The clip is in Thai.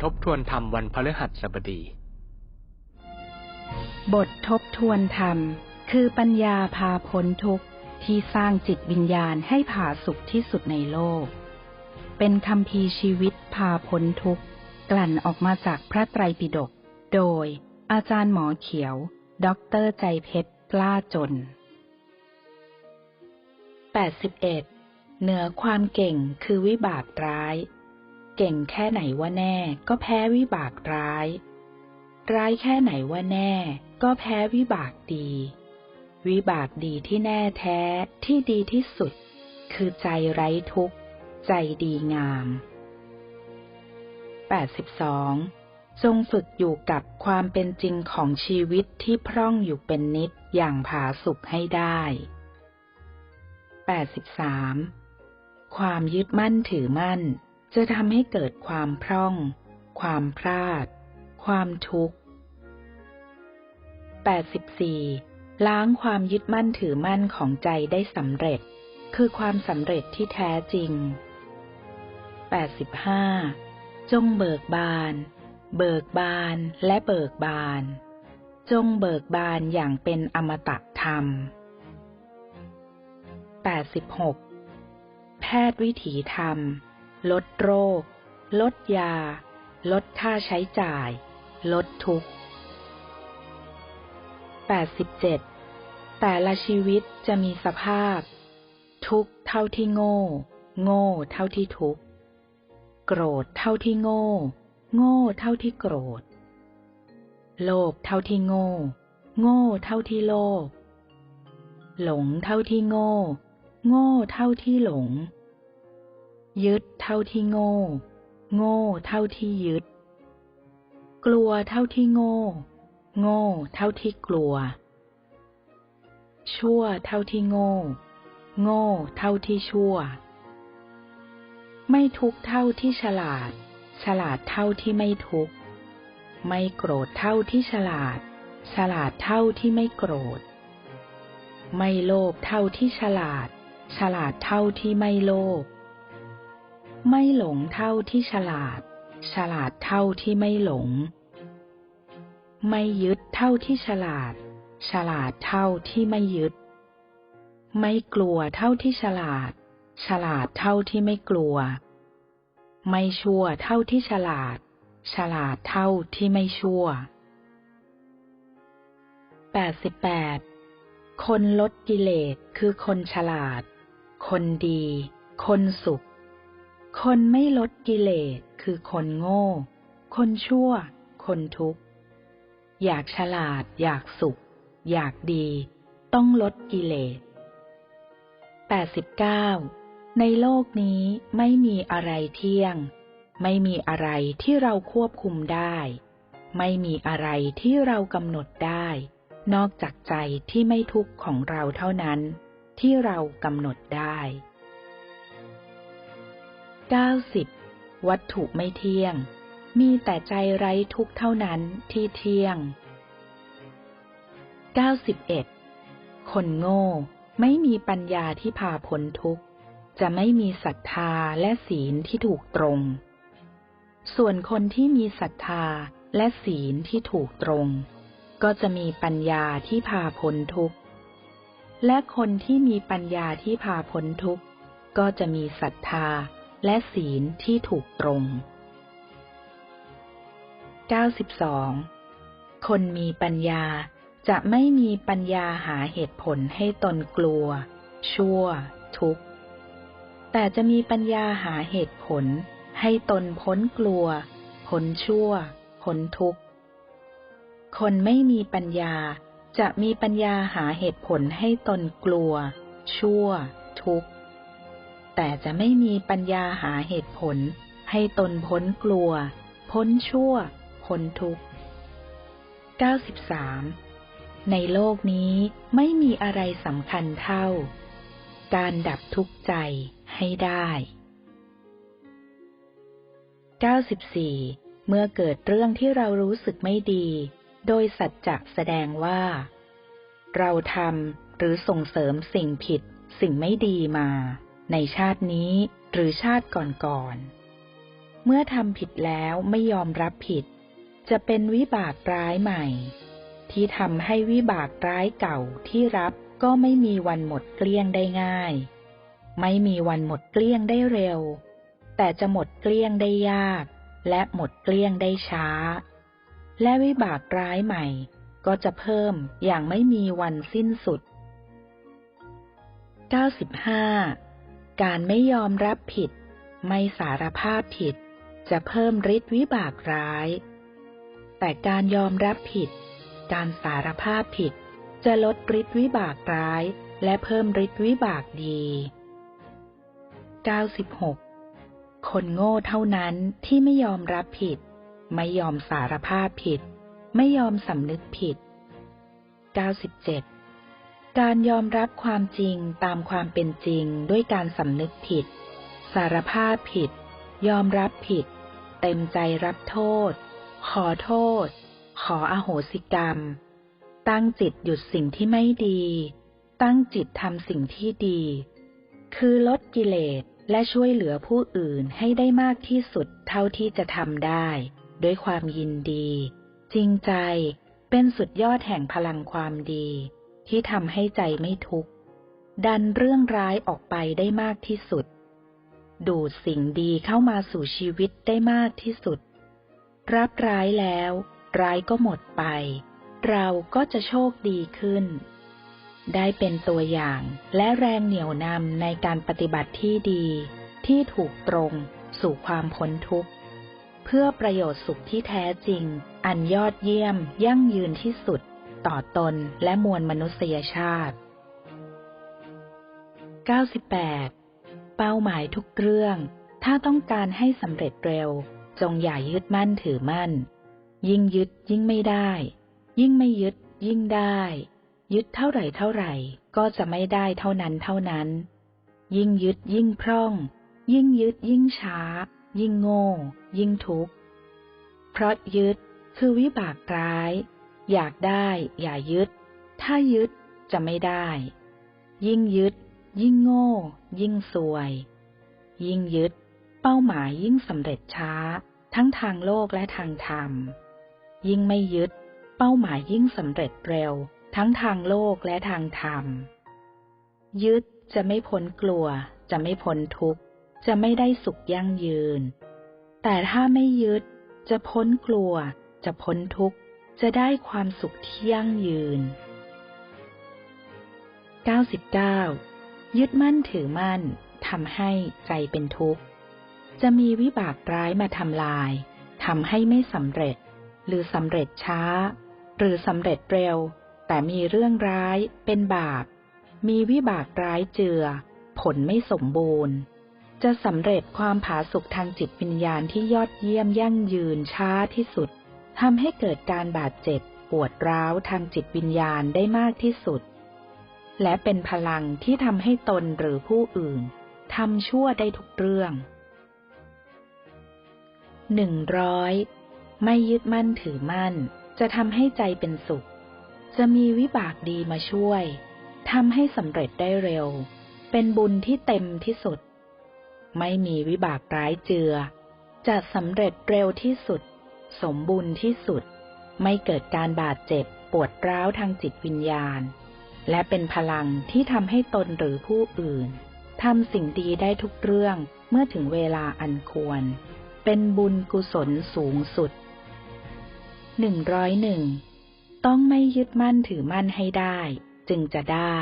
บททบทวนธรรมวันพฤหัสบดี บททบทวนธรรม คือปัญญาพาพ้นทุกข์ที่สร้างจิตวิญญาณให้ผาสุขที่สุดในโลก เป็นคำพีร์ชีวิตพาพ้นทุกข์ กลั่นออกมาจากพระไตรปิฎกโดย อาจารย์หมอเขียวด็อกเตอร์ใจเพชรกล้าจน 81 เหนือความเก่งคือวิบากร้าย เก่งแค่ไหนว่าแน่ ก็แพ้วิบากร้าย ร้ายแค่ไหนว่าแน่ ก็แพ้วิบากดี วิบากดีที่แน่แท้ที่ดีที่สุด คือใจไร้ทุกข์ ใจดีงาม 82 จงฝึกอยู่กับความเป็นจริงของชีวิตที่พร่องอยู่เป็นนิดอย่างผาสุกให้ได้ 83 ความยึดมั่นถือมั่น จะทำให้เกิดความพร่อง ความพลาด ความทุกข์ 84. ล้างความยึดมั่นถือมั่นของใจได้สำเร็จ คือความสำเร็จที่แท้จริง 85. จงเบิกบาน เบิกบานและเบิกบาน จงเบิกบานอย่างเป็นอมตะธรรม 86. แพทย์วิถีธรรม ลดโรค ลดยา ลดค่าใช้จ่าย ลดทุกข์ 87. แต่ละชีวิตจะมีสภาพ ทุกข์เท่าที่โง่ โง่เท่าที่ทุกข์ โกรธเท่าที่โง่ โง่เท่าที่โกรธ โลภเท่าที่โง่ โง่เท่าที่โลภ หลงเท่าที่โง่ โง่เท่าที่หลง ยึดเท่าที่โง่ โง่เท่าที่ยึด กลัวเท่าที่โง่ โง่เท่าที่กลัว ชั่วเท่าที่โง่ โง่เท่าที่ชั่ว ไม่ทุกเท่าที่ฉลาด ฉลาดเท่าที่ไม่ทุก ไม่โกรธเท่าที่ฉลาด ฉลาดเท่าที่ไม่โกรธ ไม่โลภเท่าที่ฉลาด ฉลาดเท่าที่ไม่โลภ ไม่หลงเท่าที่ฉลาด ฉลาดเท่าที่ไม่หลง ไม่ยึดเท่าที่ฉลาด ฉลาดเท่าที่ไม่ยึด ไม่กลัวเท่าที่ฉลาด ฉลาดเท่าที่ไม่กลัว ไม่ชั่วเท่าที่ฉลาด ฉลาดเท่าที่ไม่ชั่ว 88 คนลดกิเลสคือคนฉลาด คนดี คนสุข คนไม่ลดกิเลสคือคนโง่ คนชั่ว คนทุกข์ อยากฉลาด อยากสุข อยากดี ต้องลดกิเลส 89 ในโลกนี้ไม่มีอะไรเที่ยง ไม่มีอะไรที่เราควบคุมได้ ไม่มีอะไรที่เรากำหนดได้ นอกจากใจที่ไม่ทุกข์ของเราเท่านั้น ที่เรากำหนดได้ 90. วัตถุไม่เที่ยง มีแต่ใจไร้ทุกเท่านั้นที่เที่ยง 91. คนโง่ไม่มีปัญญาที่พาพ้นทุกข์ จะไม่มีศรัทธาและศีลที่ถูกตรง ส่วนคนที่มีศรัทธาและศีลที่ถูกตรง ก็จะมีปัญญาที่พาพ้นทุกข์ และคนที่มีปัญญาที่พาพ้นทุกข์ ก็จะมีศรัทธา และศีลที่ถูกตรง 92. คนมีปัญญาจะไม่มีปัญญาหาเหตุผลให้ตนกลัว ชั่ว ทุกข์ แต่จะมีปัญญาหาเหตุผล ให้ตนพ้นกลัว พ้นชั่ว พ้นทุกข์ คนไม่มีปัญญาจะมีปัญญาหาเหตุผลให้ตนกลัว ชั่ว ทุกข์ แต่จะไม่มีปัญญาหาเหตุผล ให้ตนพ้นกลัว พ้นชั่ว พ้นทุกข์ 93. ในโลกนี้ไม่มีอะไรสำคัญเท่า การดับทุกข์ใจให้ได้ 94. เมื่อเกิดเรื่องที่เรารู้สึกไม่ดี โดยสัจจะแสดงว่า เราทำหรือส่งเสริมสิ่งผิดสิ่งไม่ดีมา ในชาตินี้หรือชาติก่อนๆ เมื่อทำผิดแล้วไม่ยอมรับผิด จะเป็นวิบากร้ายใหม่ ที่ทำให้วิบากร้ายเก่าที่รับก็ไม่มีวันหมดเกลี้ยงได้ง่าย ไม่มีวันหมดเกลี้ยงได้เร็ว แต่จะหมดเกลี้ยงได้ยาก และหมดเกลี้ยงได้ช้า และวิบากร้ายใหม่ ก็จะเพิ่มอย่างไม่มีวันสิ้นสุด 95. การไม่ยอมรับผิด ไม่สารภาพผิด จะเพิ่มฤทธิวิบากร้าย แต่การยอมรับผิด การสารภาพผิด จะลดฤทธิวิบากร้าย และเพิ่มฤทธิวิบากดี 96. คนโง่เท่านั้นที่ไม่ยอมรับผิด ไม่ยอมสารภาพผิด ไม่ยอมสำนึกผิด 97. การยอมรับความจริงตามความเป็นจริงด้วยการสำนึกผิด สารภาพผิด ยอมรับผิด เต็มใจรับโทษ ขอโทษ ขออโหสิกรรม ตั้งจิตหยุดสิ่งที่ไม่ดี ตั้งจิตทำสิ่งที่ดี คือลดกิเลสและช่วยเหลือผู้อื่นให้ได้มากที่สุดเท่าที่จะทำได้ ด้วยความยินดี จริงใจเป็นสุดยอดแห่งพลังความดี ที่ทำให้ใจไม่ทุกข์ ดันเรื่องร้ายออกไปได้มากที่สุด ดูดสิ่งดีเข้ามาสู่ชีวิตได้มากที่สุด รับร้ายแล้ว ร้ายก็หมดไป เราก็จะโชคดีขึ้น ได้เป็นตัวอย่างและแรงเหนี่ยวนำในการปฏิบัติที่ดี ที่ถูกตรงสู่ความพ้นทุกข์ เพื่อประโยชน์สุขที่แท้จริง อันยอดเยี่ยมยั่งยืนที่สุด ต่อตนและมวลมนุษยชาติ 98. เป้าหมายทุกเรื่อง ถ้าต้องการให้สำเร็จเร็ว จงอย่ายึดมั่นถือมั่น ยิ่งยึดยิ่งไม่ได้ ยิ่งไม่ยึดยิ่งได้ ยึดเท่าไหร่เท่าไหร่ ก็จะไม่ได้เท่านั้นเท่านั้น ยิ่งยึดยิ่งพร่อง ยิ่งยึดยิ่งช้า ยิ่งโง่ ยิ่งทุกข์เพราะยึดคือวิบากร้าย อยากได้อย่ายึด ถ้ายึดจะไม่ได้ ยิ่งยึด ยิ่งโง่ ยิ่งซวย ยิ่งยึด เป้าหมายยิ่งสำเร็จช้า ทั้งทางโลกและทางธรรม ยิ่งไม่ยึด เป้าหมายยิ่งสำเร็จเร็ว ทั้งทางโลกและทางธรรม ยึดจะไม่พ้นกลัว จะไม่พ้นทุกข์ จะไม่ได้สุขยั่งยืน แต่ถ้าไม่ยึด จะพ้นกลัว จะพ้นทุกข์ จะได้ความสุขที่ยั่งยืน 99. ยึดมั่นถือมั่นทำให้ใจเป็นทุกข์ จะมีวิบากร้ายมาทำลายทำให้ไม่สำเร็จ หรือสำเร็จช้า หรือสำเร็จเร็ว แต่มีเรื่องร้ายเป็นบาป มีวิบากร้ายเจือ ผลไม่สมบูรณ์ จะสำเร็จความผาสุกทางจิตวิญญาณที่ยอดเยี่ยมยั่งยืนช้าที่สุด ทำให้เกิดการบาดเจ็บปวดร้าวทางจิตวิญญาณได้มากที่สุด และเป็นพลังที่ทำให้ตนหรือผู้อื่นทำชั่วได้ทุกเรื่องหนึ่งร้อยไม่ยึดมั่นถือมั่น จะทำให้ใจเป็นสุข จะมีวิบากดีมาช่วยทำให้สำเร็จได้เร็ว เป็นบุญที่เต็มที่สุด ไม่มีวิบากร้ายเจือ จะสำเร็จเร็วที่สุด สมบูรณ์ที่สุด ไม่เกิดการบาดเจ็บปวดร้าวทางจิตวิญญาณ และเป็นพลังที่ทำให้ตนหรือผู้อื่นทำสิ่งดีได้ทุกเรื่องเมื่อถึงเวลาอันควร เป็นบุญกุศลสูงสุดหนึ่งร้อยหนึ่งต้องไม่ยึดมั่นถือมั่นให้ได้ จึงจะได้